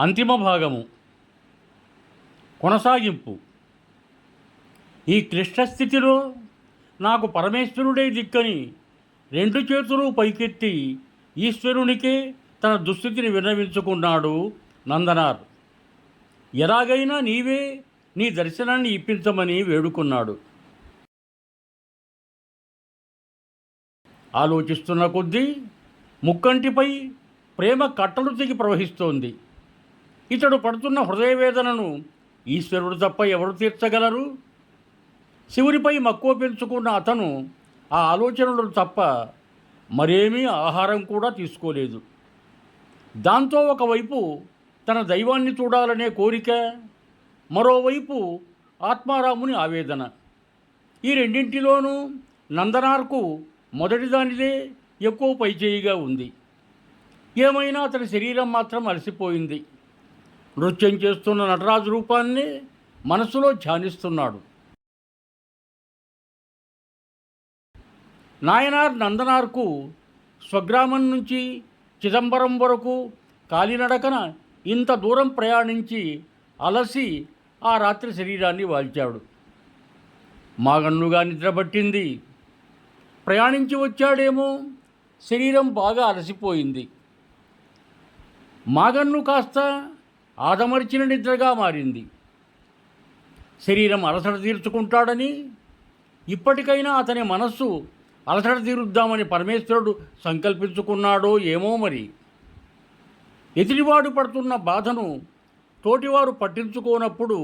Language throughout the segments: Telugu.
అంతిమ భాగము. కొనసాగింపు. ఈ క్లిష్ట స్థితిలో నాకు పరమేశ్వరుడే దిక్కని రెండు చేతులు పైకెత్తి ఈశ్వరునికే తన దుస్థితిని విన్నవించుకున్నాడు నందనార్. ఎలాగైనా నీవే నీ దర్శనాన్ని ఇప్పించమని వేడుకున్నాడు. ఆలోచిస్తున్న కొద్దీ ముక్కంటిపై ప్రేమ కట్టలు తెగి ప్రవహిస్తోంది. ఇతడు పడుతున్న హృదయవేదనను ఈశ్వరుడు తప్ప ఎవరు తీర్చగలరు? శివునిపై మక్కువ పెంచుకున్న అతను ఆ ఆలోచనలు తప్ప మరేమీ ఆహారం కూడా తీసుకోలేదు. దాంతో ఒకవైపు తన దైవాన్ని చూడాలనే కోరిక మరోవైపు ఆత్మారాముని ఆవేదన. ఈ రెండింటిలోనూ నందనార్కు మొదటిదానిదే ఎక్కువ పైచేయిగా ఉంది. ఏమైనా అతని శరీరం మాత్రం అలసిపోయింది. నృత్యం చేస్తున్న నటరాజు రూపాన్ని మనసులో ధ్యానిస్తున్నాడు. నాయనార్ నందనార్కు స్వగ్రామం నుంచి చిదంబరం వరకు కాలినడకన ఇంత దూరం ప్రయాణించి అలసి ఆ రాత్రి శరీరాన్ని వాల్చాడు. మాగన్నుగా నిద్రపట్టింది. ప్రయాణించి వచ్చాడేమో శరీరం బాగా అలసిపోయింది. మాగన్ను కాస్త ఆదమర్చిన నిద్రగా మారింది. శరీరం అలసట తీర్చుకుంటాడని ఇప్పటికైనా అతని మనస్సు అలసట తీరుద్దామని పరమేశ్వరుడు సంకల్పించుకున్నాడో ఏమో మరి. ఎదిరివాడు పడుతున్న బాధను తోటివారు పట్టించుకోనప్పుడు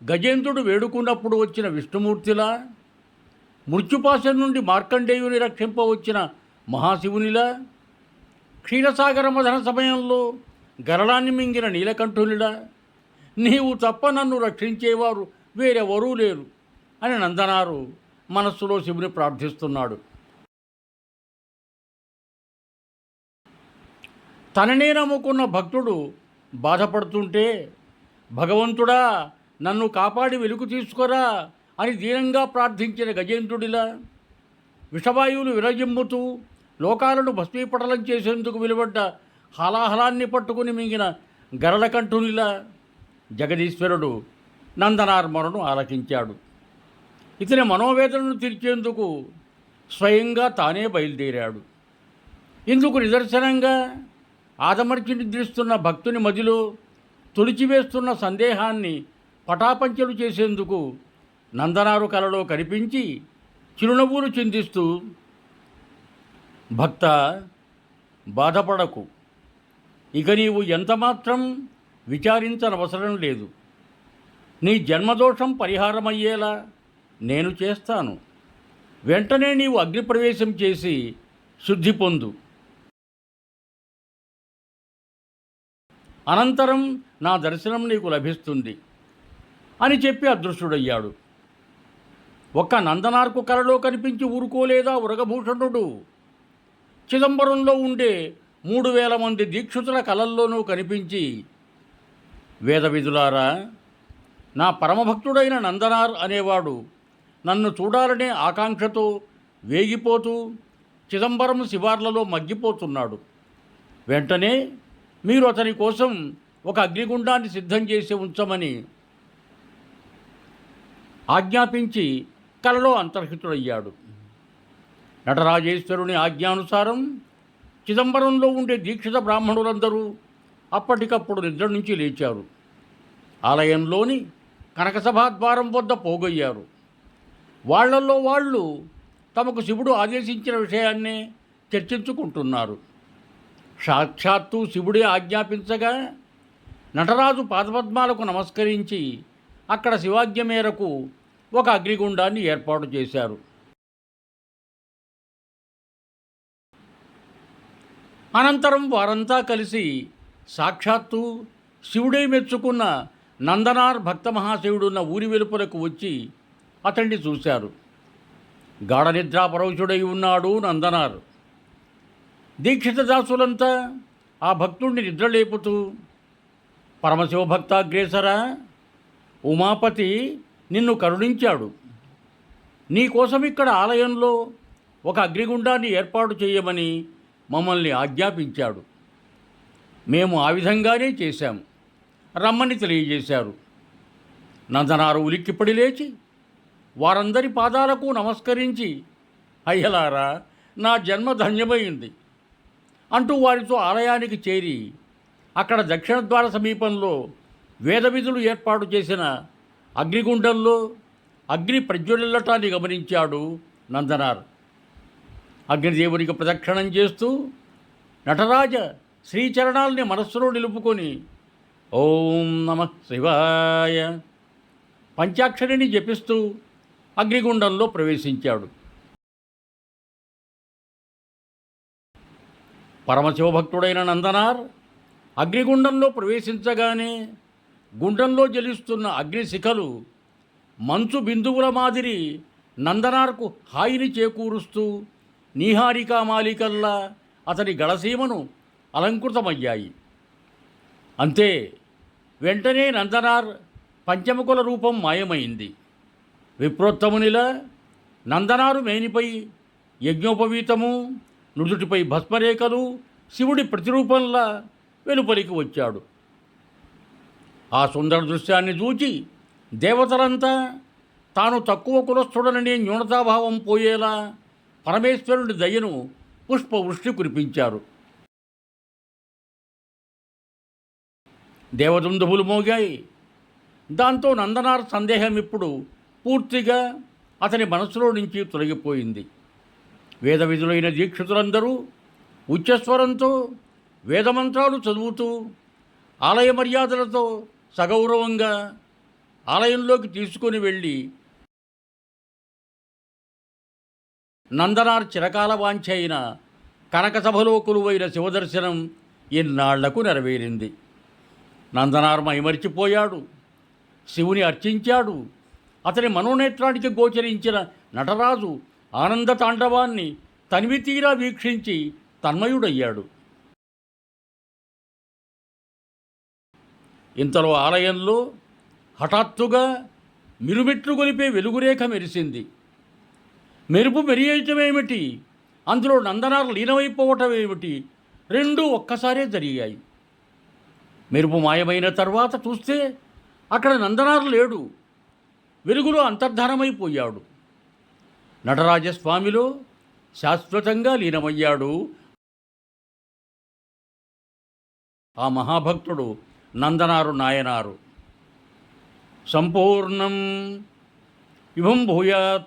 గజేంద్రుడు వేడుకున్నప్పుడు వచ్చిన విష్ణుమూర్తిలా మృత్యుపాశం నుండి మార్కండేయుని రక్షింపవచ్చిన మహాశివునిలా క్షీరసాగర మధన సమయంలో గరళాన్ని మింగిన నీలకంఠునిడా? నీవు తప్ప నన్ను రక్షించేవారు వేరెవరూ లేరు అని నందనారు మనస్సులో శివుని ప్రార్థిస్తున్నాడు. తననే నమ్ముకున్న భక్తుడు బాధపడుతుంటే భగవంతుడా నన్ను కాపాడి వెలుగు తీసుకురా అని దీనంగా ప్రార్థించిన గజేంద్రుడిలా విషవాయువులు విరజిమ్ముతూ లోకాలను భస్మీపటలం చేసేందుకు వెలువడ్డ హలాహలాన్ని పట్టుకుని మింగిన గరళకంఠునిలా జగదీశ్వరుడు నందనార్మరును ఆలకించాడు. ఇతని మనోవేదనను తీర్చేందుకు స్వయంగా తానే బయలుదేరాడు. ఇందుకు నిదర్శనంగా ఆదమర్చి నిద్రిస్తున్న భక్తుని మదిలో తొలిచివేస్తున్న సందేహాన్ని పటాపంచలు చేసేందుకు నందనారు కలలో కనిపించి చిరునవ్వులు చిందిస్తూ భక్త బాధపడకు. ఇక నీవు ఎంతమాత్రం విచారించనవసరం లేదు. నీ జన్మదోషం పరిహారమయ్యేలా నేను చేస్తాను. వెంటనే నీవు అగ్నిప్రవేశం చేసి శుద్ధి పొందు. అనంతరం నా దర్శనం నీకు లభిస్తుంది అని చెప్పి అదృష్టుడయ్యాడు ఒక్క నందనార్కు కలలో కనిపించి ఊరుకోలేదా ఉరగభూషణుడు? చిదంబరంలో ఉండే మూడు వేల మంది దీక్షితుల కలల్లోనూ కనిపించి వేదవిధులారా నా పరమభక్తుడైన నందనార్ అనేవాడు నన్ను చూడాలనే ఆకాంక్షతో వేగిపోతూ చిదంబరం శివార్లలో మగ్గిపోతున్నాడు. వెంటనే మీరు అతని కోసం ఒక అగ్నిగుండాన్ని సిద్ధం చేసి ఉంచమని ఆజ్ఞాపించి కలలో అంతర్హితుడయ్యాడు. నటరాజేశ్వరుని ఆజ్ఞానుసారం చిదంబరంలో ఉండే దీక్షిత బ్రాహ్మణులందరూ అప్పటికప్పుడు నిద్ర నుంచి లేచారు. ఆలయంలోని కనకసభాద్వారం వద్ద పోగొయ్యారు. వాళ్ళల్లో వాళ్ళు తమకు శివుడు ఆదేశించిన విషయాన్నే చర్చించుకుంటున్నారు. సాక్షాత్తు శివుడే ఆజ్ఞాపించగా నటరాజు పాదపద్మాలకు నమస్కరించి అక్కడ శివాజ్ఞ మేరకు ఒక అగ్నిగుండాన్ని ఏర్పాటు చేశారు. అనంతరం వారంతా కలిసి సాక్షాత్తు శివుడే మెచ్చుకున్న నందనార్ భక్త మహాశివుడున్న ఊరి వెలుపలకు వచ్చి అతన్ని చూశారు. గాఢనిద్రా నిద్రాపరవశుడై ఉన్నాడు నందనార్. దీక్షిత దాసులంతా ఆ భక్తుణ్ణి నిద్రలేపుతూ పరమశివభక్తాగ్రేసర ఉమాపతి నిన్ను కరుణించాడు. నీకోసం ఇక్కడ ఆలయంలో ఒక అగ్నిగుండాన్ని ఏర్పాటు చేయమని మమ్మల్ని ఆజ్ఞాపించాడు. మేము ఆ విధంగానే చేశాం రమ్మని తెలియజేశారు. నందనారు ఉలిక్కిపడి లేచి వారందరి పాదాలకు నమస్కరించి అయ్యలారా నా జన్మ ధన్యమైంది. అంటూ వారితో ఆలయానికి చేరి అక్కడ దక్షిణ ద్వార సమీపంలో వేదవిధులు ఏర్పాటు చేసిన అగ్నిగుండంలో అగ్ని ప్రజ్వలిల్లటాన్ని గమనించాడు నందనార్. అగ్నిదేవునికి ప్రదక్షిణం చేస్తూ నటరాజ శ్రీచరణాల్ని మనస్సులో నిలుపుకొని ఓం నమ శివాయ పంచాక్షరిని జపిస్తూ అగ్నిగుండంలో ప్రవేశించాడు. పరమశివభక్తుడైన నందనార్ అగ్నిగుండంలో ప్రవేశించగానే గుండంలో జలిస్తున్న అగ్నిశిఖలు మంచు బిందువుల మాదిరి నందనార్కు హాయిని చేకూరుస్తూ నీహారికా మాలికల్లా అతని గడసీమను అలంకృతమయ్యాయి. అంతే వెంటనే నందనార్ పంచముకుల రూపం మాయమైంది. విప్రోత్తమునిలా నందనారు మేనిపై యజ్ఞోపవీతము నుదుటిపై భస్మరేఖలు శివుడి ప్రతిరూపంలా వెలుపలికి వచ్చాడు. ఆ సుందర దృశ్యాన్ని చూచి దేవతలంతా తాను తక్కువ కులస్థుడననే న్యూనతాభావం పోయేలా పరమేశ్వరుడి దయను పుష్పవృష్టి కురిపించారు. దేవదుందువులు మోగాయి. దాంతో నందనార్ సందేహం ఇప్పుడు పూర్తిగా అతని మనసులో నుంచి తొలగిపోయింది. వేద విధులైన దీక్షితులందరూ ఉచ్చస్వరంతో వేదమంత్రాలు చదువుతూ ఆలయ మర్యాదలతో సగౌరవంగా ఆలయంలోకి తీసుకొని వెళ్ళి నందనార్ చిరకాల వాంఛ అయిన కనకసభలో కొలువైన శివదర్శనం ఇన్నాళ్ళకు నెరవేరింది. నందనార్ మైమరిచిపోయాడు. శివుని అర్చించాడు. అతని మనోనేత్రానికి గోచరించిన నటరాజు ఆనంద తాండవాన్ని తనివి తీరా వీక్షించి తన్మయుడయ్యాడు. ఇంతలో ఆలయంలో హఠాత్తుగా మిరుమిట్లు గొలిపే వెలుగురేఖ మెరిసింది. మెరుపు మెరియటమేమిటి అందులో నందనాలు లీనమైపోవటం ఏమిటి రెండూ ఒక్కసారే జరిగాయి. మెరుపు మాయమైన తర్వాత చూస్తే అక్కడ నందనారు లేడు. వెలుగులో అంతర్ధానమైపోయాడు. నటరాజస్వామిలో శాశ్వతంగా లీనమయ్యాడు. ఆ మహాభక్తుడు నందనారు నాయనారు. సంపూర్ణం ఇవం భూయాత్